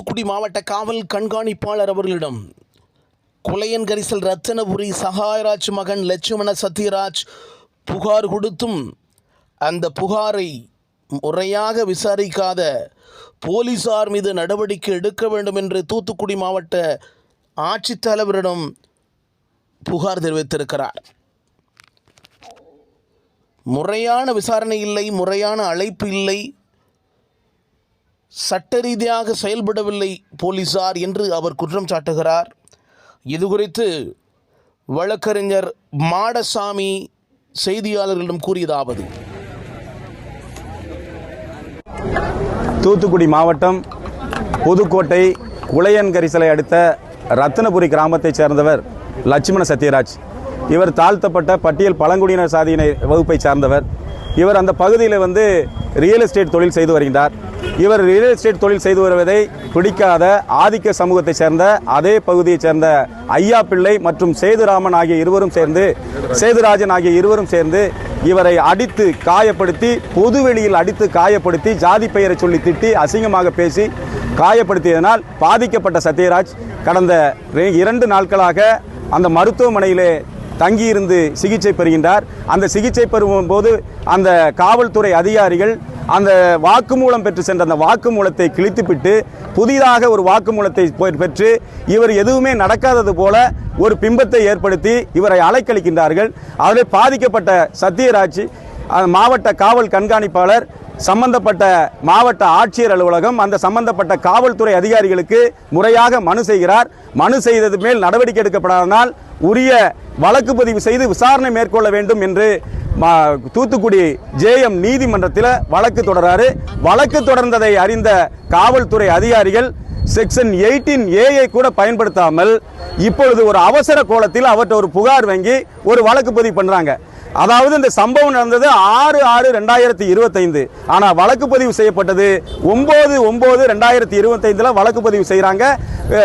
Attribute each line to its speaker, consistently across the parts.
Speaker 1: தூத்துக்குடி மாவட்ட காவல் கண்காணிப்பாளர் அவர்களிடம் குலையன்கரிசல் ரத்தனபுரி சகாயராஜ் மகன் லட்சுமண சத்யராஜ் புகார் கொடுத்தும் அந்த புகாரை முறையாக விசாரிக்காத போலீசார் மீது நடவடிக்கை எடுக்க வேண்டும் என்று தூத்துக்குடி மாவட்ட ஆட்சித்தலைவரிடம் புகார் தெரிவித்திருக்கிறார். முறையான விசாரணை இல்லை முறையான அழைப்பு இல்லை. சட்ட ரீதியாக செயல்படவில்லை போலீசார் என்று அவர் குற்றம் சாட்டுகிறார். இது குறித்து வழக்கறிஞர் மாடசாமி செய்தியாளர்களிடம் கூறியதாவது.
Speaker 2: தூத்துக்குடி மாவட்டம் புதுக்கோட்டை குளையன் கரிசலை அடுத்த ரத்தினபுரி கிராமத்தைச் சேர்ந்தவர் லட்சுமண சத்யராஜ். இவர் தாழ்த்தப்பட்ட பட்டியல் பழங்குடியினர் சாதியினை வகுப்பைச் சார்ந்தவர். இவர் அந்த பகுதியில் வந்து ரியல் எஸ்டேட் தொழில் செய்து வருகின்றார். இவர் ரியல் எஸ்டேட் தொழில் செய்து வருவதை பிடிக்காத ஆதிக்க சமூகத்தைச் சேர்ந்த அதே பகுதியைச் சேர்ந்த ஐயா பிள்ளை மற்றும் சேதுராமன் ஆகிய இருவரும் சேர்ந்து சேதுராஜன் ஆகிய இருவரும் சேர்ந்து இவரை அடித்து காயப்படுத்தி பொதுவெளியில் அடித்து காயப்படுத்தி ஜாதி பெயரை சொல்லி திட்டி அசிங்கமாக பேசி காயப்படுத்தியதனால் பாதிக்கப்பட்ட சத்யராஜ் கடந்த இரண்டு நாட்களாக அந்த மருத்துவமனையிலே தங்கியிருந்து சிகிச்சை பெறுகின்றார். அந்த சிகிச்சை பெறும் போது அந்த காவல்துறை அதிகாரிகள் அந்த வாக்குமூலம் பெற்று சென்ற அந்த வாக்குமூலத்தை கிழித்துவிட்டு புதிதாக ஒரு வாக்குமூலத்தை பெற்று இவர் எதுவுமே நடக்காதது போல ஒரு பிம்பத்தை ஏற்படுத்தி இவரை அலைக்கழிக்கின்றார்கள். அதில் பாதிக்கப்பட்ட சத்யராஜ் மாவட்ட காவல் கண்காணிப்பாளர் சம்பந்தப்பட்ட மாவட்ட ஆட்சியர் அலுவலகம் அந்த சம்பந்தப்பட்ட காவல்துறை அதிகாரிகளுக்கு முறையாக மனு செய்கிறார். மனு செய்தது மேல் நடவடிக்கை எடுக்கப்படாதனால் உரிய வழக்கு பதிவு செய்து விசாரணை மேற்கொள்ள வேண்டும் என்று மா- தூத்துக்குடி ஜேஎம் நீதிமன்றத்தில் வழக்கு தொடராரு. வழக்கு தொடர்ந்ததை அறிந்த காவல்துறை அதிகாரிகள் செக்ஷன் எயிட்டீன் ஏஐ கூட பயன்படுத்தாமல் இப்பொழுது ஒரு அவசர கோலத்தில் அவற்றை ஒரு புகார் வாங்கி ஒரு வழக்கு பதிவு பண்றாங்க. அதாவது இந்த சம்பவம் நடந்தது ஆறு ஆறு ரெண்டாயிரத்தி இருபத்தைந்து. ஆனால் வழக்கு பதிவு செய்யப்பட்டது ஒம்பது ஒம்பது ரெண்டாயிரத்தி இருபத்தைந்தில் வழக்கு பதிவு செய்கிறாங்க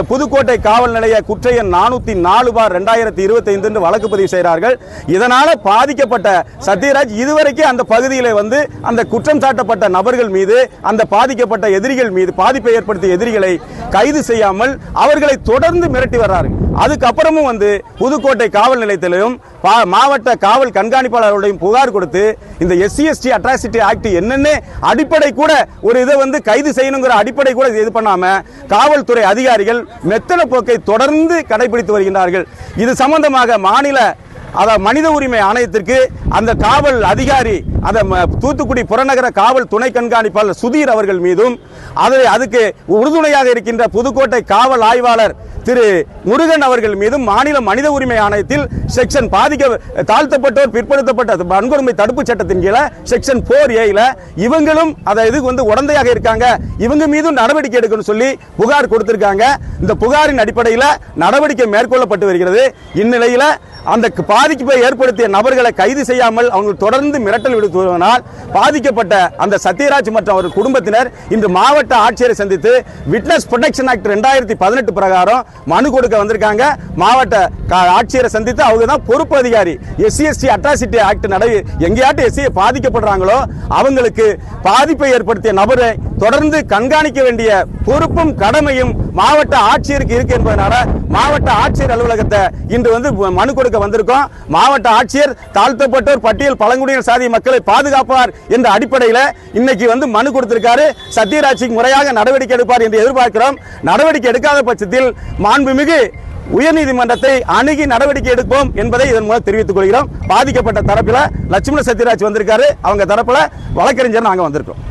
Speaker 2: புதுக்கோட்டை காவல் நிலைய குற்றையன் நானூற்றி நாலு பார் ரெண்டாயிரத்தி இருபத்தைந்து வழக்கு பதிவு செய்கிறார்கள் இதனால் பாதிக்கப்பட்ட சத்யராஜ் இதுவரைக்கும் அந்த பகுதியில் வந்து அந்த குற்றம் சாட்டப்பட்ட நபர்கள் மீது அந்த பாதிக்கப்பட்ட எதிரிகள் மீது பாதிப்பை ஏற்படுத்திய எதிரிகளை கைது செய்யாமல் அவர்களை தொடர்ந்து மிரட்டி வர்றார்கள் அதுக்கப்புறமும் வந்து புதுக்கோட்டை காவல் நிலையத்திலையும் பா- மாவட்ட காவல் கண்காணிப்பாளருடையும் புகார் கொடுத்து இந்த எஸ்சிஎஸ்டி அட்ராசிட்டி ஆக்ட் என்னென்ன அடிப்படை கூட ஒரு இதை வந்து கைது செய்யணுங்கிற அடிப்படை கூட இது பண்ணாம காவல்துறை அதிகாரிகள் மெத்தன போக்கை தொடர்ந்து கடைபிடித்து வருகின்றார்கள். இது சம்பந்தமாக மாநில அதாவது மனித உரிமை ஆணையத்திற்கு அந்த காவல் அதிகாரி அந்த ம- தூத்துக்குடி புறநகர காவல் துணை கண்காணிப்பாளர் சுதீர் அவர்கள் மீதும் அதை அதுக்கு உறுதுணையாக இருக்கின்ற புதுக்கோட்டை காவல் ஆய்வாளர் திரு முருகன் அவர்கள் மீதும் மாநில மனித உரிமை ஆணையத்தில் செக்ஷன் பாதிக்க தாழ்த்தப்பட்டோர் பிற்படுத்தப்பட்ட வன்கொடுமை தடுப்பு சட்டத்தின் கீழே செக்ஷன் போர் ஏல இவங்களும் அதை இதுக்கு வந்து உடந்தையாக இருக்காங்க. இவங்க மீதும் நடவடிக்கை எடுக்கணும்னு சொல்லி புகார் கொடுத்திருக்காங்க. இந்த புகாரின் அடிப்படையில் நடவடிக்கை மேற்கொள்ளப்பட்டு வருகிறது. இந்நிலையில் அந்த பாதிப்பை ஏற்படுத்திய நபர்களை கைது செய்யாமல் அவங்க தொடர்ந்து மிரட்டல் விடுத்து வருவதனால் பாதிக்கப்பட்ட அந்த சத்யராஜ் மற்றும் அவர் குடும்பத்தினர் இன்று மாவட்ட ஆட்சியரை சந்தித்து விட்னஸ் ப்ரொடெக்ஷன் ஆக்ட் ரெண்டாயிரத்தி பதினெட்டு பிரகாரம் மனு கொடுக்க வந்திருக்காங்க. மாவட்ட கா- ஆட்சியரை சந்தித்து அவங்க தான் பொறுப்பு அதிகாரி. எஸ்சி எஸ்டி அட்ராசிட்டி ஆக்ட் நடை எங்கேயாட்டும் எஸ்சி பாதிக்கப்படுறாங்களோ அவங்களுக்கு பாதிப்பை ஏற்படுத்திய நபரை தொடர்ந்து கண்காணிக்க வேண்டிய பொறுப்பும் கடமையும் மாவட்ட ஆட்சியருக்கு இருக்கு என்பதனால மாவட்ட ஆட்சியர் அலுவலகத்தை இன்று வந்து மனு கொடுக்க வந்திருக்கோம். மாவட்ட ஆட்சியர் தாழ்த்தப்பட்டோர் பட்டியல் பழங்குடியினர் சாதி மக்களை பாதுகாப்பார் என்ற அடிப்படையில் இன்னைக்கு வந்து மனு கொடுத்திருக்காரு. சத்யராஜ்க்கு முறையாக நடவடிக்கை எடுப்பார் என்று எதிர்பார்க்கிறோம். நடவடிக்கை எடுக்காத பட்சத்தில் மாண்புமிகு உயர்நீதிமன்றத்தை அணுகி நடவடிக்கை எடுப்போம் என்பதை இதன் மூலம் தெரிவித்துக் கொள்கிறோம். பாதிக்கப்பட்ட தரப்பில் லட்சுமண சத்யராஜ் வந்திருக்காரு. அவங்க தரப்பில் வழக்கறிஞர் நாங்கள் வந்திருக்கோம்.